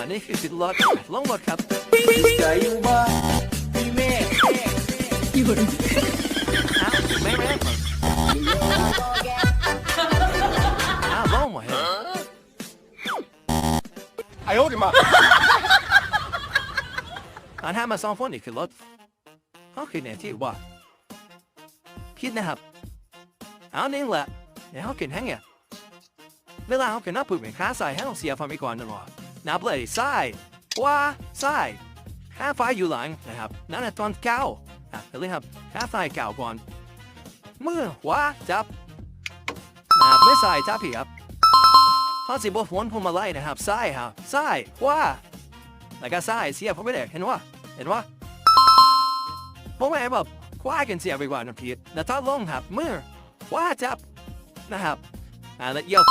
อันนี้คือสิทธิ์รถลงรถครับใจอยู่บ้านพี่เมฆอยู่อ้าวแม่แม่อ้าวลงมาเฮ้ยไอ้โอ้ดิมาอันห้ามาสองคนนี่คือรถเขาคือเนี่ยที่ว่าคิดนะครับเอานี่แหละเดี๋ยวเขากินแห้งเนี่ย เวลาเขากินน้ำผึ้เป็นข้าใส่ให้เราเสียฟังไปก่อนนะหรอนับเลยใส่ว่าใส่ข้าไฟอยู่หลังนะครับ นั่นตอนเก้าอะเลยครับข้าไฟเก้าก่อนมือขวาจับนับไม่ใส่จับพี่ครับเขาสิบวนพวงมาลัยนะครับใส่ครับส่ขวาแล้วก็ซ้ายเสียบเข้าไปเลยเห็นวะเห็นวะผมไม่แบบคว้ากันเสียไปกว่านะพีทแต่ถ้าลงครับมือว้าจับนะครับอ่าแล้วเยี่ยว